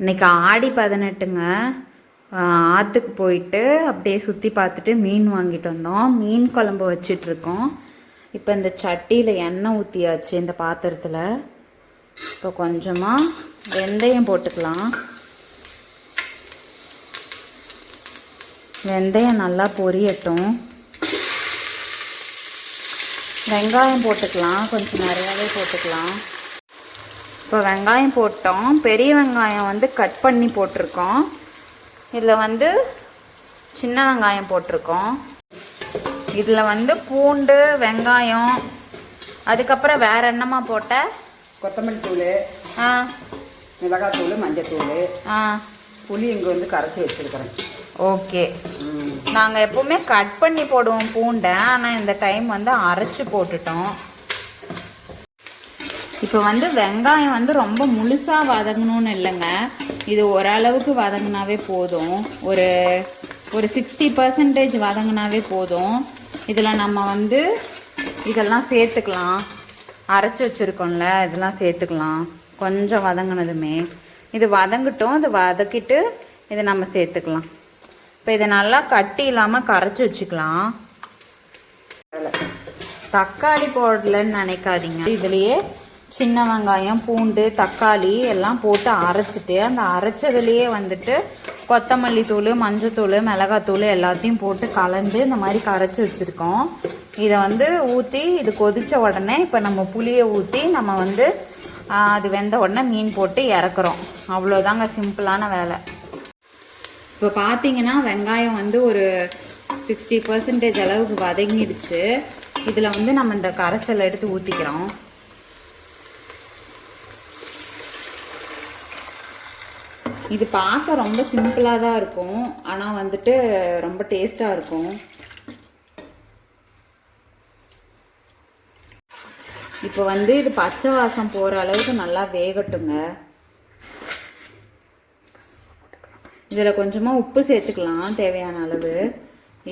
இன்னைக்கு ஆடி பதினெட்டுங்க. ஆற்றுக்கு போயிட்டு அப்படியே சுற்றி பார்த்துட்டு மீன் வாங்கிட்டு வந்தோம். மீன் குழம்பு வச்சிட்டு இருக்கோம் இப்போ இந்த சட்டியில் எண்ணெய் ஊற்றியாச்சு இந்த பாத்திரத்தில். இப்போ கொஞ்சமாக வெந்தயம் போட்டுக்கலாம். வெந்தயம் நல்லா பொரியட்டும். வெங்காயம் போட்டுக்கலாம். கொஞ்சம் நிறையாவே போட்டுக்கலாம். இப்போ வெங்காயம் போட்டோம். பெரிய வெங்காயம் வந்து கட் பண்ணி போட்டிருக்கோம். இதில் வந்து சின்ன வெங்காயம் போட்டிருக்கோம். இதில் வந்து பூண்டு வெங்காயம் அதுக்கப்புறம் வேற என்னம்மா போட்ட? கொத்தமல்லி தூள் ஆ. மிளகாத்தூள் மஞ்சத்தூள் ஆ. புளி இங்கே வந்து கரைச்சி வச்சுருக்கிறேன். ஓகே. நாங்கள் எப்போவுமே கட் பண்ணி போடுவோம் பூண்டை. ஆனால் இந்த டைம் வந்து அரைச்சி போட்டுட்டோம். இப்போ வந்து வெங்காயம் வந்து ரொம்ப முழுசாக வதங்கணும்னு இல்லைங்க. இது ஓரளவுக்கு வதங்கினாவே போதும். ஒரு ஒரு சிக்ஸ்டி பர்சன்டேஜ் வதங்கினாவே போதும். இதில் நம்ம வந்து இதெல்லாம் சேர்த்துக்கலாம். அரைச்சி வச்சுருக்கோம்ல இதெல்லாம் சேர்த்துக்கலாம். கொஞ்சம் வதங்கினதுமே. இது வதங்கட்டும் இது வதக்கிட்டு இதை நம்ம சேர்த்துக்கலாம். இப்போ இதை நல்லா கட்டி இல்லாமல் கரைச்சி வச்சுக்கலாம். தக்காளி போடலன்னு நினைக்காதீங்க. இதுலேயே சின்ன வெங்காயம் பூண்டு தக்காளி எல்லாம் போட்டு அரைச்சிட்டு அந்த அரைச்சதுலேயே வந்துட்டு கொத்தமல்லி தூள் மஞ்சத்தூள் மிளகாத்தூள் எல்லாத்தையும் போட்டு கலந்து இந்த மாதிரி கரைச்சி வச்சுருக்கோம். இதை வந்து ஊற்றி இது கொதித்த உடனே இப்போ நம்ம புளியை ஊற்றி நம்ம வந்து அது வெந்த உடனே மீன் போட்டு இறக்குறோம். அவ்வளோதாங்க சிம்பிளான வேலை. இப்போ பார்த்தீங்கன்னா வெங்காயம் வந்து ஒரு சிக்ஸ்டி பர்சன்டேஜ் அளவுக்கு வதங்கிடுச்சு. இதில் வந்து நம்ம இந்த கரைசலை எடுத்து ஊற்றிக்கிறோம் இது பார்க்க ரொம்ப சிம்பிளாக தான் இருக்கும். ஆனால் வந்துட்டு ரொம்ப டேஸ்ட்டாக இருக்கும். இப்போ வந்து இது பச்சை வாசம் போகிற அளவுக்கு நல்லா வேகட்டுங்க. இதில் கொஞ்சமாக உப்பு சேர்த்துக்கலாம் தேவையான அளவு.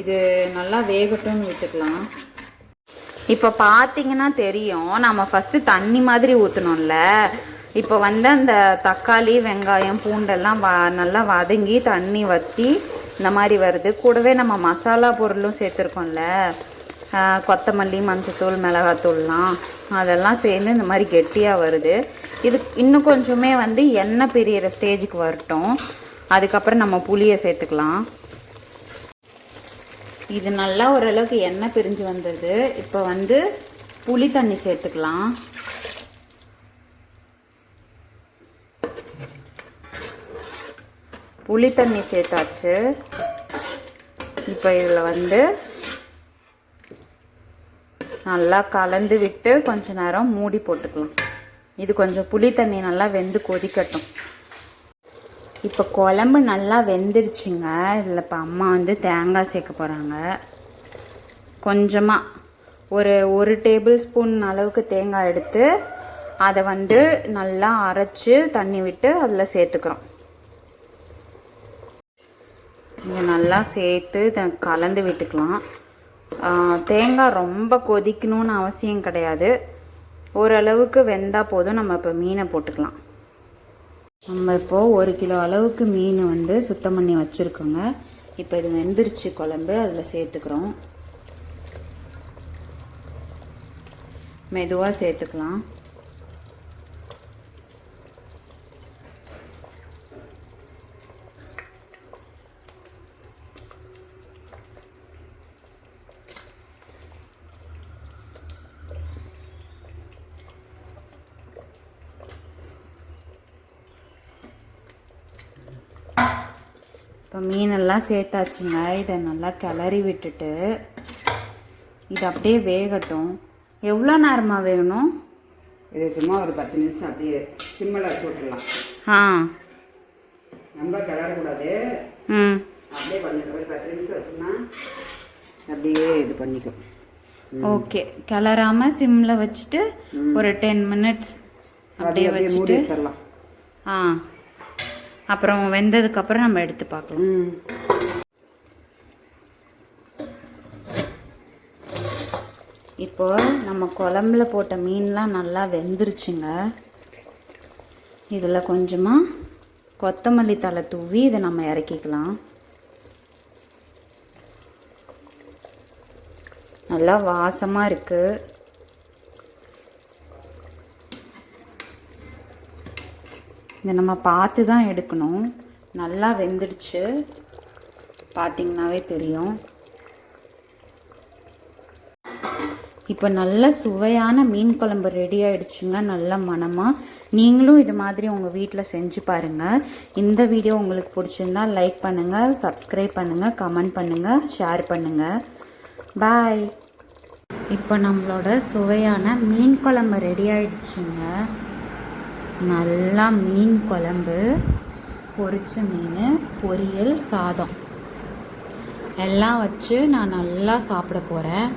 இது நல்லா வேகட்டும்னு விட்டுக்கலாம். இப்போ பார்த்தீங்கன்னா தெரியும் நம்ம ஃபஸ்ட்டு தண்ணி மாதிரி ஊற்றணும்ல இப்போ வந்து அந்த தக்காளி வெங்காயம் பூண்டெல்லாம் வ நல்லா வதங்கி தண்ணி வற்றி இந்த மாதிரி வருது. கூடவே நம்ம மசாலா பொருளும் சேர்த்துருக்கோம்ல. கொத்தமல்லி மஞ்சத்தூள் மிளகாத்தூள்லாம். அதெல்லாம் சேர்ந்து இந்த மாதிரி கெட்டியாக வருது. இது இன்னும் கொஞ்சமே வந்து எண்ணெய் பிரியிற ஸ்டேஜுக்கு வரட்டும். அதுக்கப்புறம் நம்ம புளியை சேர்த்துக்கலாம். இது நல்லா ஓரளவுக்கு எண்ணெய் பிரிஞ்சு வந்துடுது இப்போ வந்து புளி தண்ணி சேர்த்துக்கலாம். புளி தண்ணி சேர்த்தாச்சு. இப்போ இதில் வந்து நல்லா கலந்து விட்டு கொஞ்ச நேரம் மூடி போட்டுக்கலாம். இது கொஞ்சம் புளி தண்ணி நல்லா வெந்து கொதிக்கட்டும். இப்போ குழம்பு நல்லா வெந்துருச்சுங்க. இதில் இப்போ அம்மா வந்து தேங்காய் சேர்க்க போகிறாங்க கொஞ்சமாக ஒரு ஒரு டேபிள் ஸ்பூன் அளவுக்கு தேங்காய் எடுத்து அதை வந்து நல்லா அரைச்சி தண்ணி விட்டு அதில் சேர்த்துக்கிறோம். இதை நல்லா சேர்த்து இதை கலந்து விட்டுக்கலாம். தேங்காய் ரொம்ப கொதிக்கணும்னு அவசியம் கிடையாது. ஓரளவுக்கு வெந்தால் போதும். நம்ம இப்போ மீனை போட்டுக்கலாம். நம்ம இப்போது ஒரு கிலோ அளவுக்கு மீன் வந்து சுத்தம் பண்ணி வச்சுருக்கோங்க. இப்போ இது வெந்துருச்சு குழம்பு. அதில் சேர்த்துக்கிறோம். மெதுவாக சேர்த்துக்கலாம். இப்போ மீனெல்லாம் சேர்த்தாச்சுங்க. இதை நல்லா கிளறி விட்டுட்டு இது அப்படியே வேகட்டும். எவ்வளோ நேரமாக வேகணும்? இது சும்மா ஒரு பத்து நிமிஷம் அப்படியே சிம்மில் வச்சு விட்டுடலாம் ஆ. ரொம்ப கிளறக்கூடாது. ம். அப்படியே பண்ணி ஒரு பத்து நிமிஷம் வச்சோம்னா அப்படியே இது பண்ணிக்கும். ஓகே. கிளறாம சிம்மில் வச்சுட்டு ஒரு டென் மினிட்ஸ் அப்படியே வச்சுட்டு ஆ. அப்புறம் வெந்ததுக்கப்புறம் நம்ம எடுத்து பார்க்கலாம். இப்போ நம்ம குழம்புல போட்ட மீன்லாம் நல்லா வெந்துருச்சுங்க. இதில் கொஞ்சமாக கொத்தமல்லி தலை தூவி இதை நம்ம இறக்கிக்கலாம். நல்லா வாசமாக இருக்குது இதை நம்ம பார்த்து தான் எடுக்கணும். நல்லா வெந்துடுச்சு. பார்த்திங்கனாவே தெரியும். இப்போ நல்ல சுவையான மீன் குழம்பு ரெடி ஆகிடுச்சுங்க நல்ல மணமாக நீங்களும் இது மாதிரி உங்கள் வீட்டில் செஞ்சு பாருங்கள் இந்த வீடியோ உங்களுக்கு பிடிச்சிருந்தா லைக் பண்ணுங்கள் சப்ஸ்கிரைப் பண்ணுங்கள் கமெண்ட் பண்ணுங்கள் ஷேர் பண்ணுங்கள் பாய் இப்போ நம்மளோட சுவையான மீன் குழம்பு ரெடி ஆகிடுச்சுங்க நல்லா மீன் குழம்பு பொரிச்ச மீன் பொரியல் சாதம். எல்லாம் வச்சு நான் நல்லா சாப்பிட போகிறேன்